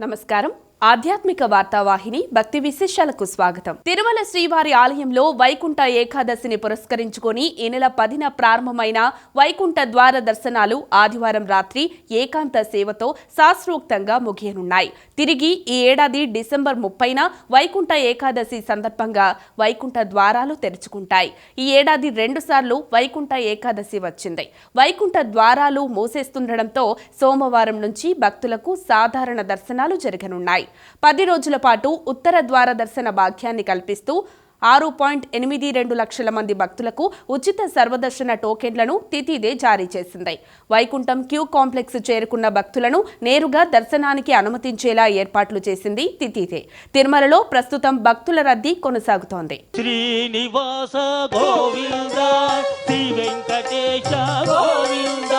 నమస్కారం. ఆధ్యాత్మిక వార్తావాహిని భక్తి విశేషాలకు స్వాగతం. తిరుమల శ్రీవారి ఆలయంలో వైకుంఠ ఏకాదశిని పురస్కరించుకొని ఈ నెల పదిన ప్రారంభమైన వైకుంఠ ద్వార దర్శనాలు ఆదివారం రాత్రి ఏకాంత సేవతో శాస్త్రోక్తంగా ముగియనున్నాయి. తిరిగి ఈ ఏడాది డిసెంబర్ ముప్పైన వైకుంఠ ఏకాదశి సందర్భంగా వైకుంఠ ద్వారాలు తెరుచుకుంటాయి. ఈ ఏడాది రెండుసార్లు వైకుంఠ ఏకాదశి వచ్చింది. వైకుంఠ ద్వారాలు మూసేస్తుండటంతో సోమవారం నుంచి భక్తులకు సాధారణ దర్శనాలు జరగనున్నాయి. పది రోజుల పాటు ఉత్తర ద్వార దర్శన భాగ్యాన్ని కల్పిస్తూ ఆరు పాయింట్ ఎనిమిది రెండు లక్షల మంది భక్తులకు ఉచిత సర్వదర్శన టోకెన్లను తితిదే జారీ చేసింది. వైకుంఠం క్యూ కాంప్లెక్స్ చేరుకున్న భక్తులను నేరుగా దర్శనానికి అనుమతించేలా ఏర్పాట్లు చేసింది తితిదే. తిరుమలలో ప్రస్తుతం భక్తుల రద్దీ కొనసాగుతోంది. శ్రీనివాస గోవింద శ్రీ వెంకటేశ గోవింద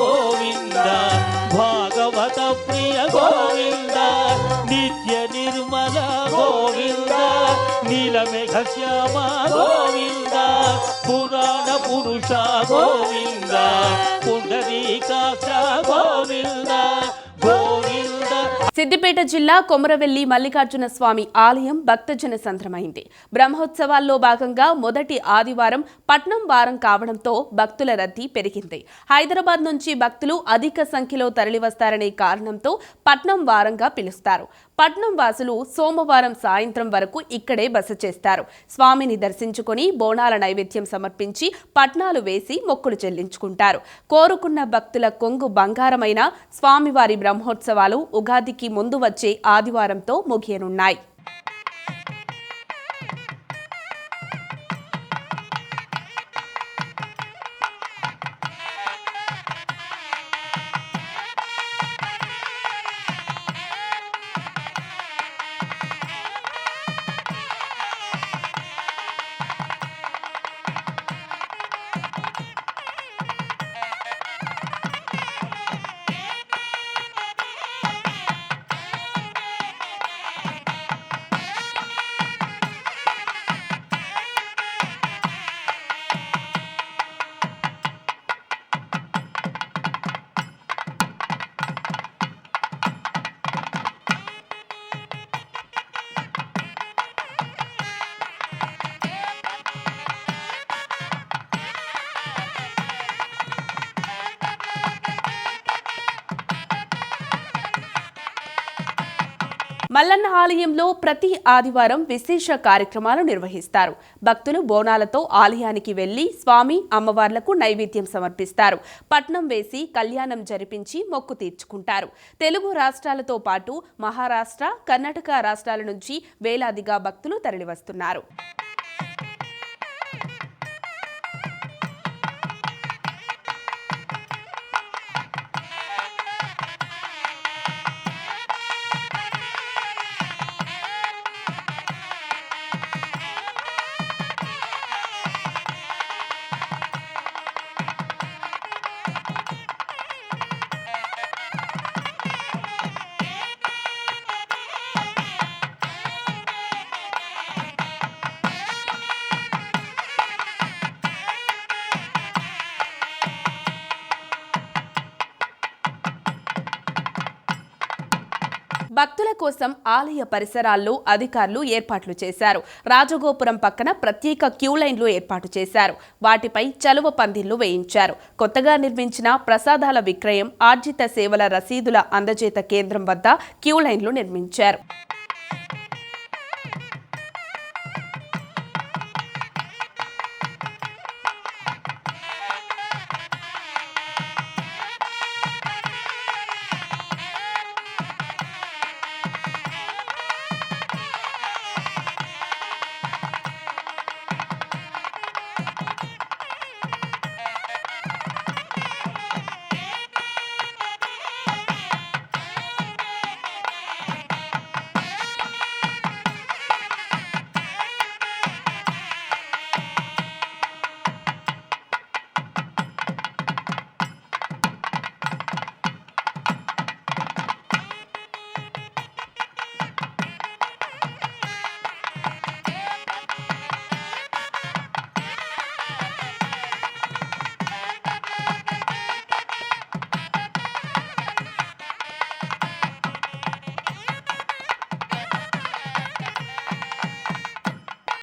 గోవింద. భాగవత ప్రియ గోవింద నిత్య నిర్మల గోవింద నీలమేఘ శ్యామ గోవింద పురాణ పురుష గోవింద పుండరీకాక్ష గోవింద. గోవింద సిద్దిపేట జిల్లా కొమరవెల్లి మల్లికార్జున స్వామి ఆలయం భక్తజన సంద్రమైంది. బ్రహ్మోత్సవాల్లో భాగంగా మొదటి ఆదివారం పట్నం వారం కావడంతో భక్తుల రద్దీ పెరిగింది. హైదరాబాద్ నుంచి భక్తులు అధిక సంఖ్యలో తరలివస్తారనే కారణంతో పట్నం వారంగా పిలుస్తారు. పట్నం వాసులు సోమవారం సాయంత్రం వరకు ఇక్కడే బస చేస్తారు. స్వామిని దర్శించుకొని బోనాల నైవేద్యం సమర్పించి పట్నాలు వేసి మొక్కులు చెల్లించుకుంటారు. కోరుకున్న భక్తుల కొంగు బంగారమైన స్వామివారి బ్రహ్మోత్సవాలు ఉగాదికి ముందు వచ్చే ఆదివారంతో ముగియనున్నాయి. మల్లన్న ఆలయంలో ప్రతి ఆదివారం విశేష కార్యక్రమాలు నిర్వహిస్తారు. భక్తులు బోనాలతో ఆలయానికి వెళ్ళి స్వామి అమ్మవార్లకు నైవేద్యం సమర్పిస్తారు. పట్నం వేసి కళ్యాణం జరిపించి మొక్కు తీర్చుకుంటారు. తెలుగు రాష్ట్రాలతో పాటు మహారాష్ట్ర కర్ణాటక రాష్ట్రాల నుంచి వేలాదిగా భక్తులు తరలివస్తున్నారు. కోసం ఆలయ పరిసరాల్లో అధికారులు ఏర్పాట్లు చేశారు. రాజగోపురం పక్కన ప్రత్యేక క్యూ లైన్లు ఏర్పాటు చేశారు. వాటిపై చలువ పందిళ్ళు వేయించారు. కొత్తగా నిర్మించిన ప్రసాదాల విక్రయం ఆర్జిత సేవల రసీదుల అందజేత కేంద్రం వద్ద క్యూ లైన్లు నిర్మించారు.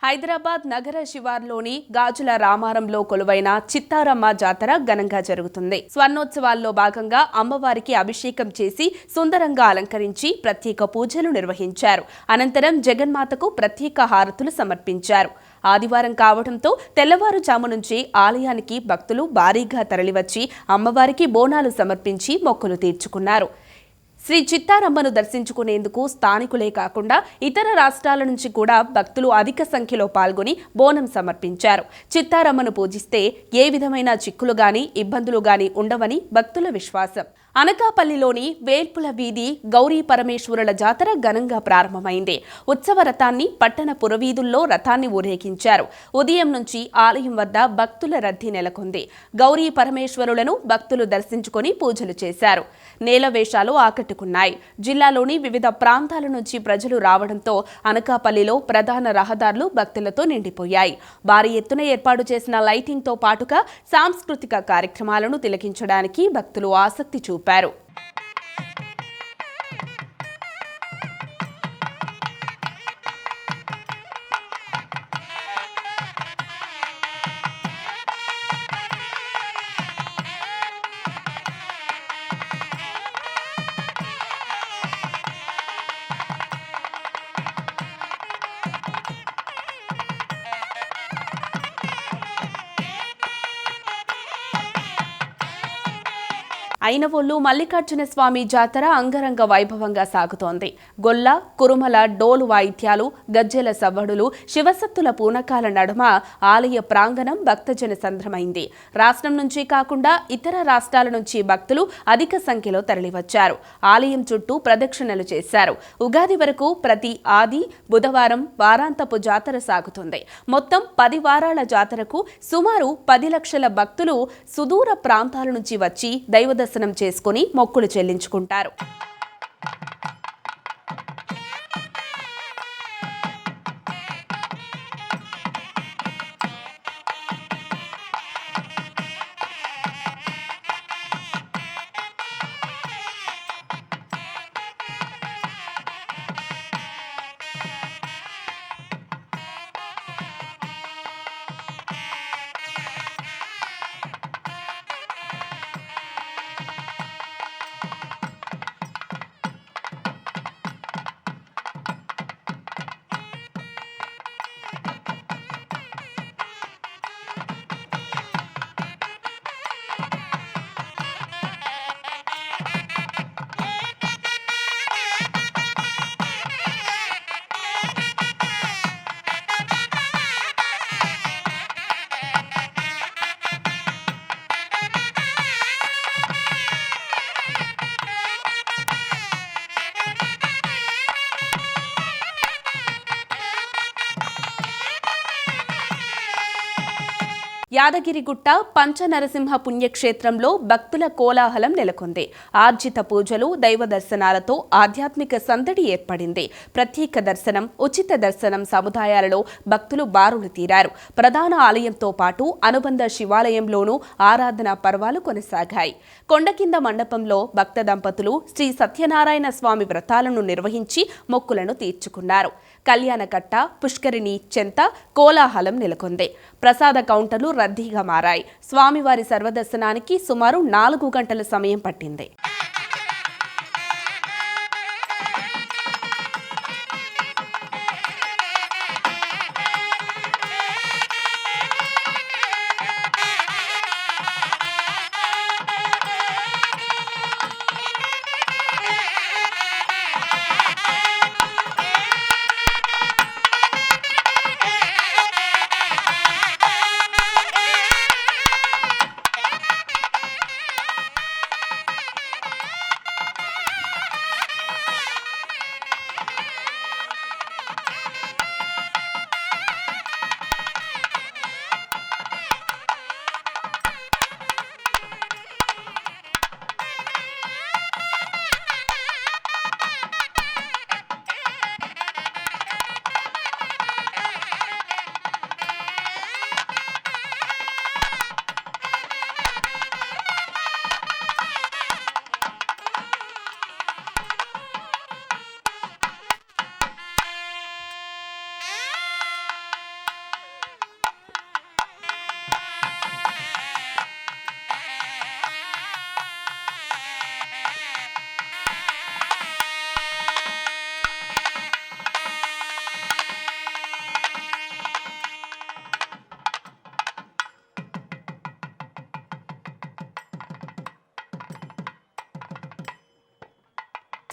హైదరాబాద్ నగర శివార్లోని గాజుల రామారంలో కొలువైన చిత్తారమ్మ జాతర ఘనంగా జరుగుతుంది. స్వర్ణోత్సవాల్లో భాగంగా అమ్మవారికి అభిషేకం చేసి సుందరంగా అలంకరించి ప్రత్యేక పూజలు నిర్వహించారు. అనంతరం జగన్మాతకు ప్రత్యేక హారతులు సమర్పించారు. ఆదివారం కావడంతో తెల్లవారుజాము నుంచి ఆలయానికి భక్తులు భారీగా తరలివచ్చి అమ్మవారికి బోనాలు సమర్పించి మొక్కులు తీర్చుకున్నారు. శ్రీ చిత్తారమ్మను దర్శించుకునేందుకు స్థానికులే కాకుండా ఇతర రాష్ట్రాల నుంచి కూడా భక్తులు అధిక సంఖ్యలో పాల్గొని బోనం సమర్పించారు. చిత్తారమ్మను పూజిస్తే ఏ విధమైన చిక్కులు గాని ఇబ్బందులు గాని ఉండవని భక్తుల విశ్వాసం. అనకాపల్లిలోని వేల్పుల వీధి గౌరీ పరమేశ్వరుల జాతర ఘనంగా ప్రారంభమైంది. ఉత్సవ రథాన్ని పట్టణ పురవీధుల్లో రథాన్ని ఊరేగించారు. ఉదయం నుంచి ఆలయం వద్ద భక్తుల రద్దీ నెలకొంది. గౌరీ పరమేశ్వరులను భక్తులు దర్శించుకొని పూజలు చేశారు. నేల వేషాలు ఆకట్టుకున్నాయి. జిల్లాలోని వివిధ ప్రాంతాల నుంచి ప్రజలు రావడంతో అనకాపల్లిలో ప్రధాన రహదారులు భక్తులతో నిండిపోయాయి. భారీ ఎత్తున ఏర్పాటు చేసిన లైటింగ్తో పాటుగా సాంస్కృతిక కార్యక్రమాలను తిలకించడానికి భక్తులు ఆసక్తి చూపారు. Peru. అయినవోళ్ళు మల్లికార్జున స్వామి జాతర అంగరంగ వైభవంగా సాగుతోంది. గొల్ల కురుమల డోలు వాయిద్యాలు గజ్జెల సవ్వడులు శివసత్తుల పూనకాల నడుమ ఆలయ ప్రాంగణం భక్తజన సంద్రమైంది రాష్ట్రం నుంచి కాకుండా ఇతర రాష్ట్రాల నుంచి భక్తులు అధిక సంఖ్యలో తరలివచ్చారు. ఆలయం చుట్టూ ప్రదక్షిణలు చేశారు. ఉగాది వరకు ప్రతి ఆది బుధవారం వారాంతపు జాతర సాగుతుంది. మొత్తం పది వారాల జాతరకు సుమారు పది లక్షల భక్తులు సుదూర ప్రాంతాల నుంచి వచ్చి దైవ దర్శనం చేసుకుని మొక్కులు చెల్లించుకుంటారు. యాదగిరిగుట్ట పంచనరసింహ పుణ్యక్షేత్రంలో భక్తుల కోలాహలం నెలకొంది. ఆర్జిత పూజలు దైవ దర్శనాలతో ఆధ్యాత్మిక సందడి ఏర్పడింది. ప్రత్యేక దర్శనం ఉచిత దర్శనం సముదాయాలలో భక్తులు బారులు తీరారు. ప్రధాన ఆలయంతో పాటు అనుబంధ శివాలయంలోనూ ఆరాధన పర్వాలు కొనసాగాయి. కొండ కింద మండపంలో భక్త దంపతులు శ్రీ సత్యనారాయణ స్వామి వ్రతాలను నిర్వహించి మొక్కులను తీర్చుకున్నారు. కళ్యాణకట్ట పుష్కరిణి చెంత కోలాహలం నెలకొంది. ప్రసాద కౌంటర్లు రద్దీగా మారాయి. స్వామివారి సర్వదర్శనానికి సుమారు నాలుగు గంటల సమయం పట్టింది.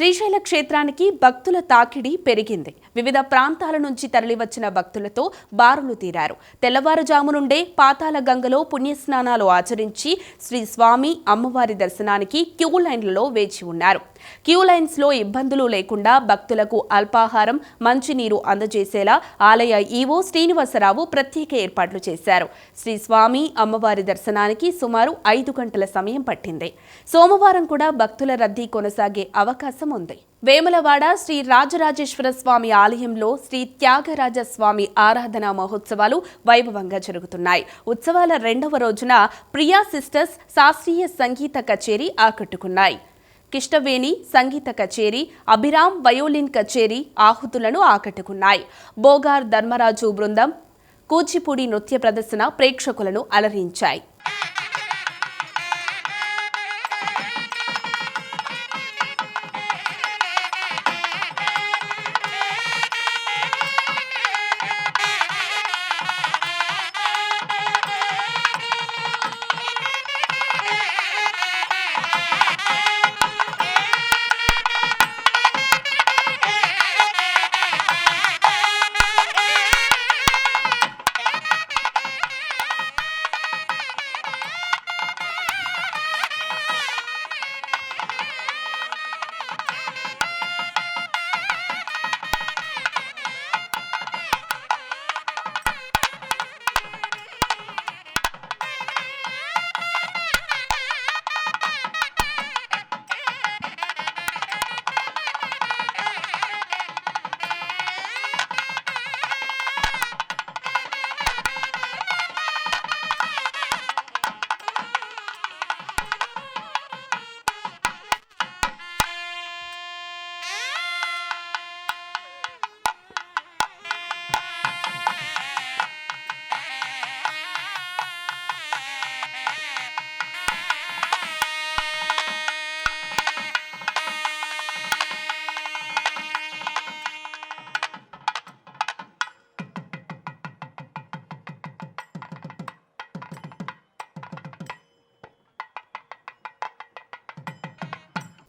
శ్రీశైల క్షేత్రానికి భక్తుల తాకిడి పెరిగింది. వివిధ ప్రాంతాల నుంచి తరలివచ్చిన భక్తులతో బారులు తీరారు. తెల్లవారుజాము నుండే పాతాల గంగలో పుణ్యస్నానాలు ఆచరించి శ్రీ స్వామి అమ్మవారి దర్శనానికి క్యూ లైన్లలో వేచి ఉన్నారు. క్యూ లైన్స్లో ఇబ్బందులు లేకుండా భక్తులకు అల్పాహారం మంచినీరు అందజేసేలా ఆలయ ఈవో శ్రీనివాసరావు ప్రత్యేక ఏర్పాట్లు చేశారు. శ్రీ స్వామి అమ్మవారి దర్శనానికి సుమారు ఐదు గంటల సమయం పట్టింది. సోమవారం కూడా భక్తుల రద్దీ కొనసాగే అవకాశం ఉంది. వేములవాడ శ్రీ రాజరాజేశ్వర స్వామి ఆలయంలో శ్రీ త్యాగరాజ స్వామి ఆరాధన మహోత్సవాలు వైభవంగా జరుగుతున్నాయి. ఉత్సవాల రెండవ రోజున ప్రియా సిస్టర్స్ శాస్త్రీయ సంగీత కచేరీ ఆకట్టుకున్నాయి. కిష్టవేణి సంగీత కచేరీ అభిరామ్ వయోలిన్ కచేరీ ఆహుతులను ఆకట్టుకున్నాయి. బోగార్ ధర్మరాజు బృందం కూచిపూడి నృత్య ప్రదర్శన ప్రేక్షకులను అలరించాయి.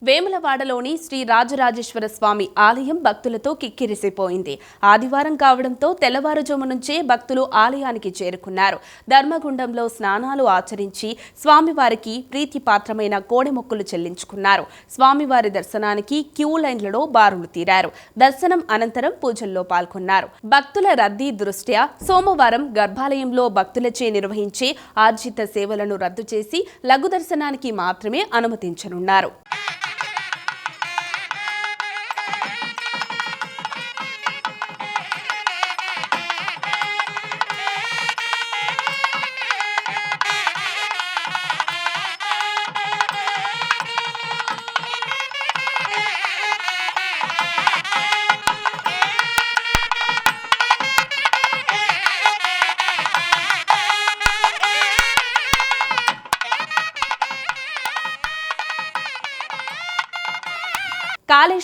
వేములవాడలోని శ్రీ రాజరాజేశ్వర స్వామి ఆలయం భక్తులతో కిక్కిరిసిపోయింది. ఆదివారం కావడంతో తెల్లవారుజాము నుంచే భక్తులు ఆలయానికి చేరుకున్నారు. ధర్మగుండంలో స్నానాలు ఆచరించి స్వామివారికి ప్రీతిపాత్రమైన కోడెమొక్కులు చెల్లించుకున్నారు. స్వామివారి దర్శనానికి క్యూ లైన్లలో బారులు తీరారు. దర్శనం అనంతరం పూజల్లో పాల్గొన్నారు. భక్తుల రద్దీ దృష్ట్యా సోమవారం గర్భాలయంలో భక్తులచే నిర్వహించే ఆర్జిత సేవలను రద్దు చేసి లఘు దర్శనానికి మాత్రమే అనుమతించనున్నారు.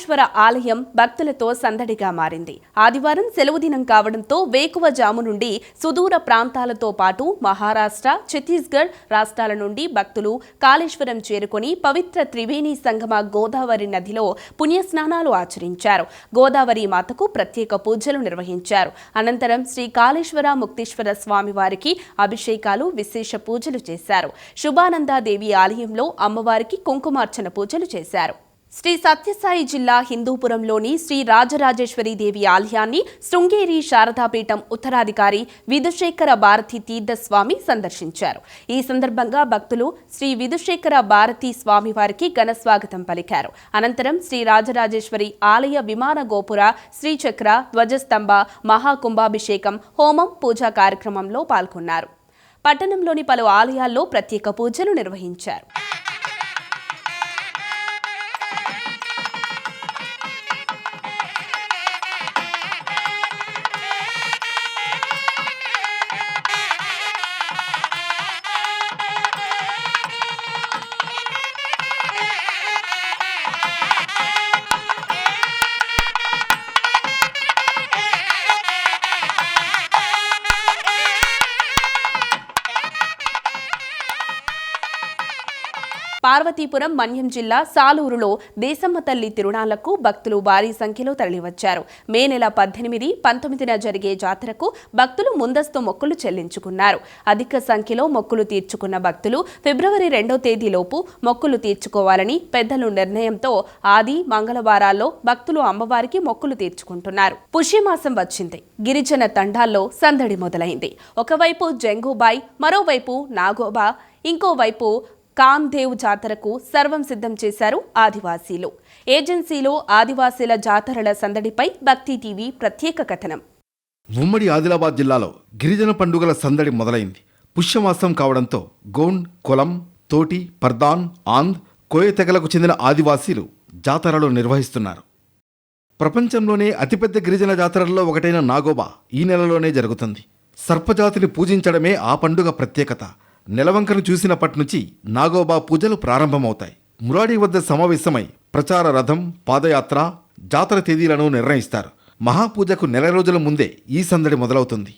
కాళేశ్వర ఆలయం భక్తులతో సందడిగా మారింది. ఆదివారం సెలవు దినం కావడంతో వేకువ జాము నుండి సుదూర ప్రాంతాలతో పాటు మహారాష్ట్ర ఛత్తీస్గఢ్ రాష్ట్రాల నుండి భక్తులు కాళేశ్వరం చేరుకొని పవిత్ర త్రివేణి సంగమ గోదావరి నదిలో పుణ్యస్నానాలు ఆచరించారు. గోదావరి మాతకు ప్రత్యేక పూజలు నిర్వహించారు. అనంతరం శ్రీ కాళేశ్వర ముక్తేశ్వర స్వామి వారికి అభిషేకాలు విశేష పూజలు చేశారు. శుభానందాదేవి ఆలయంలో అమ్మవారికి కుంకుమార్చన పూజలు చేశారు. శ్రీ సత్యసాయి జిల్లా హిందూపురంలోని శ్రీ రాజరాజేశ్వరి దేవి ఆలయాన్ని శృంగేరి శారదాపీఠం ఉత్తరాధికారి విధుశేఖర భారతి తీర్థస్వామి సందర్శించారు. ఈ సందర్భంగా భక్తులు శ్రీ విధుశేఖర భారతి స్వామి వారికి ఘనస్వాగతం పలికారు. అనంతరం శ్రీ రాజరాజేశ్వరి ఆలయ విమాన గోపుర శ్రీచక్ర ధ్వజస్తంభ మహాకుంభాభిషేకం హోమం పూజా కార్యక్రమంలో పాల్గొన్నారు. పట్టణంలోని పలు ఆలయాల్లో ప్రత్యేక పూజలు నిర్వహించారు. పార్వతీపురం మన్యం జిల్లా సాలూరులో దేశమ్మ తల్లి తిరుణాలకు భక్తులు భారీ సంఖ్యలో తరలివచ్చారు. మే నెల పద్దెనిమిది పంతొమ్మిదిన జరిగే జాతరకు భక్తులు ముందస్తు మొక్కులు చెల్లించుకున్నారు. అధిక సంఖ్యలో మొక్కులు తీర్చుకున్న భక్తులు ఫిబ్రవరి రెండో తేదీలోపు మొక్కులు తీర్చుకోవాలని పెద్దలు నిర్ణయంతో ఆది మంగళవారాల్లో భక్తులు అమ్మవారికి మొక్కులు తీర్చుకుంటున్నారు. పుష్యమాసం వచ్చింది. గిరిజన తండాల్లో సందడి మొదలైంది. ఒకవైపు జంగూబాయ్ మరోవైపు నాగోబా ఇంకోవైపు కామ్దేవ్ జాతరకు సర్వం సిద్ధం చేశారు ఆదివాసీలు. ఏజెన్సీలో ఆదివాసీల జాతరల సందడిపై భక్తి టీవీ ప్రత్యేక కథనం. ఉమ్మడి ఆదిలాబాద్ జిల్లాలో గిరిజన పండుగల సందడి మొదలైంది. పుష్యమాసం కావడంతో గోండ్ కొలం తోటి పర్దాన్ ఆంద్ కోయ తెగలకు చెందిన ఆదివాసీలు జాతరలు నిర్వహిస్తున్నారు. ప్రపంచంలోనే అతిపెద్ద గిరిజన జాతరల్లో ఒకటైన నాగోబా ఈ నెలలోనే జరుగుతుంది. సర్పజాతిని పూజించడమే ఆ పండుగ ప్రత్యేకత. నెలవంకను చూసినప్పటి నుంచి నాగోబా పూజలు ప్రారంభమవుతాయి. మురాడి వద్ద సమావేశమై ప్రచార రథం పాదయాత్ర జాతర తేదీలను నిర్ణయిస్తారు. మహాపూజకు నెల రోజుల ముందే ఈ సందడి మొదలవుతుంది.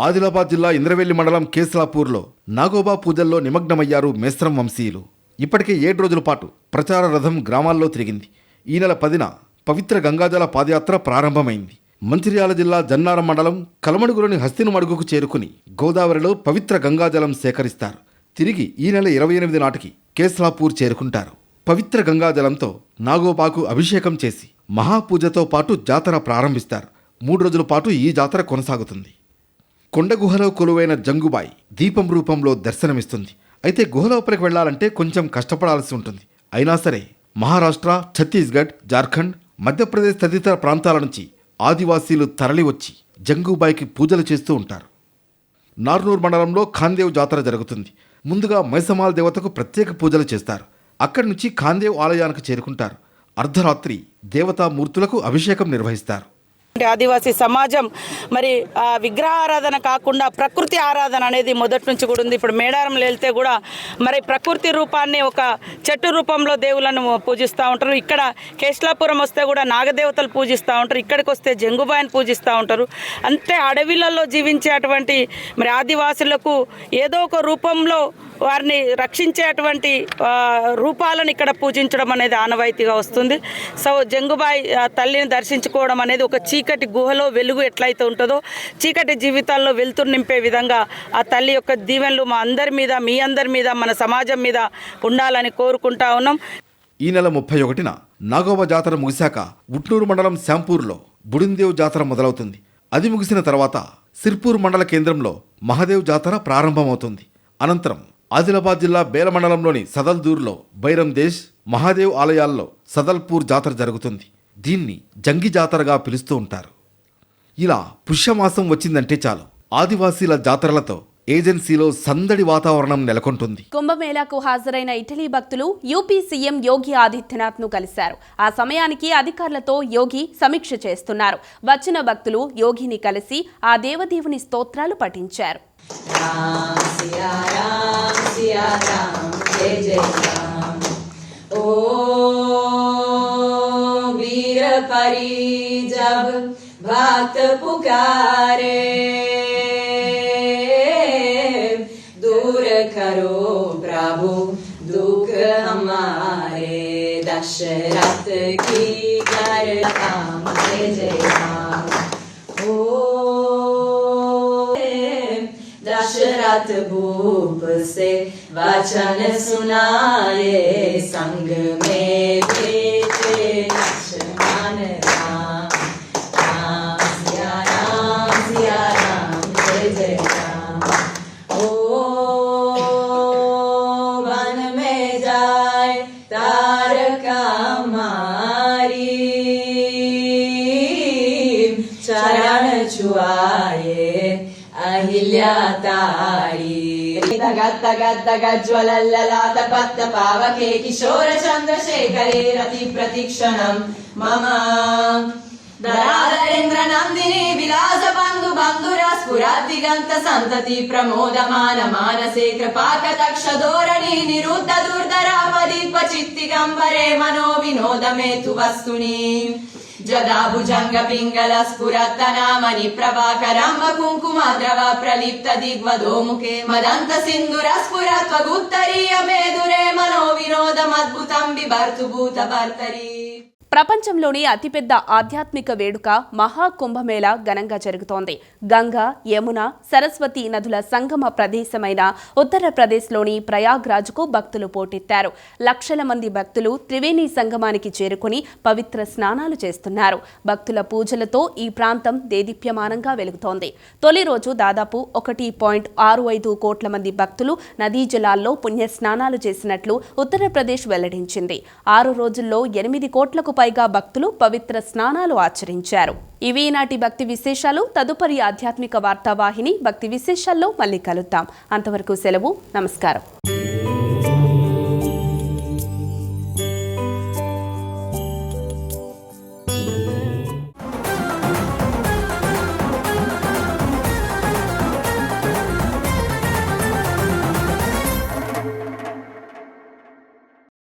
ఆదిలాబాద్ జిల్లా ఇంద్రవెల్లి మండలం కేసలాపూర్లో నాగోబా పూజల్లో నిమగ్నమయ్యారు మేస్త్రం వంశీయులు. ఇప్పటికే ఏడు రోజుల పాటు ప్రచార రథం గ్రామాల్లో తిరిగింది. ఈ నెల పదిన పవిత్ర గంగాజల పాదయాత్ర ప్రారంభమైంది. మంచిర్యాల జిల్లా జన్నారం మండలం కలమడుగులోని హస్తినమడుగుకు చేరుకుని గోదావరిలో పవిత్ర గంగాజలం సేకరిస్తారు. తిరిగి ఈ నెల ఇరవై ఎనిమిది నాటికి కేస్లాపూర్ చేరుకుంటారు. పవిత్ర గంగాజలంతో నాగోబాకు అభిషేకం చేసి మహాపూజతో పాటు జాతర ప్రారంభిస్తారు. మూడు రోజుల పాటు ఈ జాతర కొనసాగుతుంది. కొండగుహలో కొలువైన జంగుబాయ్ దీపం రూపంలో దర్శనమిస్తుంది. అయితే గుహ లోపలికి వెళ్ళాలంటే కొంచెం కష్టపడాల్సి ఉంటుంది. అయినా సరే మహారాష్ట్ర ఛత్తీస్గఢ్ జార్ఖండ్ మధ్యప్రదేశ్ తదితర ప్రాంతాల నుంచి ఆదివాసీలు తరలివచ్చి జంగుబాయికి పూజలు చేస్తూ ఉంటారు. నార్నూర్ మండలంలో ఖాందేవ్ జాతర జరుగుతుంది. ముందుగా మైసమాల్ దేవతకు ప్రత్యేక పూజలు చేస్తారు. అక్కడి నుంచి ఖాందేవ్ ఆలయానికి చేరుకుంటారు. అర్ధరాత్రి దేవతామూర్తులకు అభిషేకం నిర్వహిస్తారు. ఆదివాసీ సమాజం. మరి ఆ విగ్రహారాధన కాకుండా ప్రకృతి ఆరాధన అనేది మొదటి నుంచి కూడా ఉంది. ఇప్పుడు మేడారంలో వెళ్తే కూడా మరి ప్రకృతి రూపాన్ని ఒక చెట్టు రూపంలో దేవులను పూజిస్తూ ఉంటారు. ఇక్కడ కేశలాపురం వస్తే కూడా నాగదేవతలు పూజిస్తూ ఉంటారు. ఇక్కడికి వస్తే జంగుబాయిని పూజిస్తూ ఉంటారు. అంటే అడవిలలో జీవించేటువంటి మరి ఆదివాసులకు ఏదో ఒక రూపంలో వారిని రక్షించేటువంటి రూపాలను ఇక్కడ పూజించడం అనేది ఆనవాయితీగా వస్తుంది. సో జంగుబాయి ఆ, తల్లిని దర్శించుకోవడం అనేది ఒక చీకటి గుహలో వెలుగు ఎట్లయితే ఉంటుందో చీకటి జీవితాల్లో వెలుతురు నింపే విధంగా ఆ తల్లి యొక్క దీవెనలు మా అందరి మీద మీ అందరి మీద మన సమాజం మీద ఉండాలని కోరుకుంటా ఉన్నాం. ఈ నెల ముప్పై ఒకటిన నాగోబ జాతర ముగిశాక ఉట్నూరు మండలం శాంపూర్లో బుడిందేవ్ జాతర మొదలవుతుంది. అది ముగిసిన తర్వాత సిర్పూర్ మండల కేంద్రంలో మహదేవ్ జాతర ప్రారంభమవుతుంది. అనంతరం ఆదిలాబాద్ జిల్లా బేల మండలంలోని సదల్దూర్లో బైరం దేశ్ మహాదేవ్ ఆలయాల్లో సదల్పూర్ జాతర జరుగుతుంది. దీన్ని జంగి జాతరగా పిలుస్తూ ఉంటారు. ఇలా పుష్యమాసం వచ్చిందంటే చాలు. ఆదివాసీల జాతరలతో ఏజెన్సీలో సందడి వాతావరణం నెలకొంటుంది. కుంభమేళాకు హాజరైన ఇటలీ భక్తులు యూపీ సీఎం యోగి ఆదిత్యనాథ్ను కలిశారు. ఆ సమయానికి అధికారులతో యోగి సమీక్ష చేస్తున్నారు. వచ్చిన భక్తులు యోగిని కలిసి ఆ దేవదేవుని స్తోత్రాలు పఠించారు. ఓ परी जब भक्त पुकारे दूर करो प्रभु दुख हमारे दशरथ की कर राम जय जय राम ओ दशरथ भूप से वचन सुनाए संग తాయి గత్త గద్ద గజ్వలల్లలాత పత్త పావకే కిశోర చంద్రశేఖరే రతి ప్రతిక్షణం మమ. దరాధరేంద్ర నందిని విలాస బంధు బంధురా స్ఫురాతి గంత సంతతి ప్రమోదమాన మానసే కృపాక తక్ష ధోరణి నిరుద్ధ దుర్ధరాపదీప చిత్తిగంబరే మనో వినోదమే తు వస్తుని. जदाभुजङ्गपिङ्गल स्फुरत्तनामनि प्रभाकराम्ब कुङ्कुमाद्रव प्रलिप्त दिग्वधोमुखे मदन्त सिन्धुर स्फुरत्वगुत्तरीय मेदुरे मनो विनोदमद्भुतं बिभर्तु भूतभर्तरी ప్రపంచంలోనే ప్రపంచంలోని అతిపెద్ద ఆధ్యాత్మిక వేడుక మహాకుంభమేళ ఘనంగా జరుగుతోంది. గంగా యమున సరస్వతి నదుల సంగమ ప్రదేశమైన ఉత్తరప్రదేశ్లోని ప్రయాగ్రాజ్కు భక్తులు పోటెత్తారు. లక్షల మంది భక్తులు త్రివేణి సంగమానికి చేరుకుని పవిత్ర స్నానాలు చేస్తున్నారు. భక్తుల పూజలతో ఈ ప్రాంతం దేదీప్యమానంగా వెలుగుతోంది. తొలి రోజు దాదాపు ఒకటి పాయింట్ ఆరు ఐదు కోట్ల మంది భక్తులు నదీ జలాల్లో పుణ్య స్నానాలు చేసినట్లు ఉత్తరప్రదేశ్ వెల్లడించింది. ఆరు రోజుల్లో ఎనిమిది కోట్లకు పైగా భక్తులు పవిత్ర స్నానాలు ఆచరించారు. ఇవి ఈనాటి భక్తి విశేషాలు. తదుపరి ఆధ్యాత్మిక వార్తావాహిని భక్తి విశేషాల్లో మళ్ళీ కలుద్దాం. అంతవరకు సెలవు. నమస్కారం.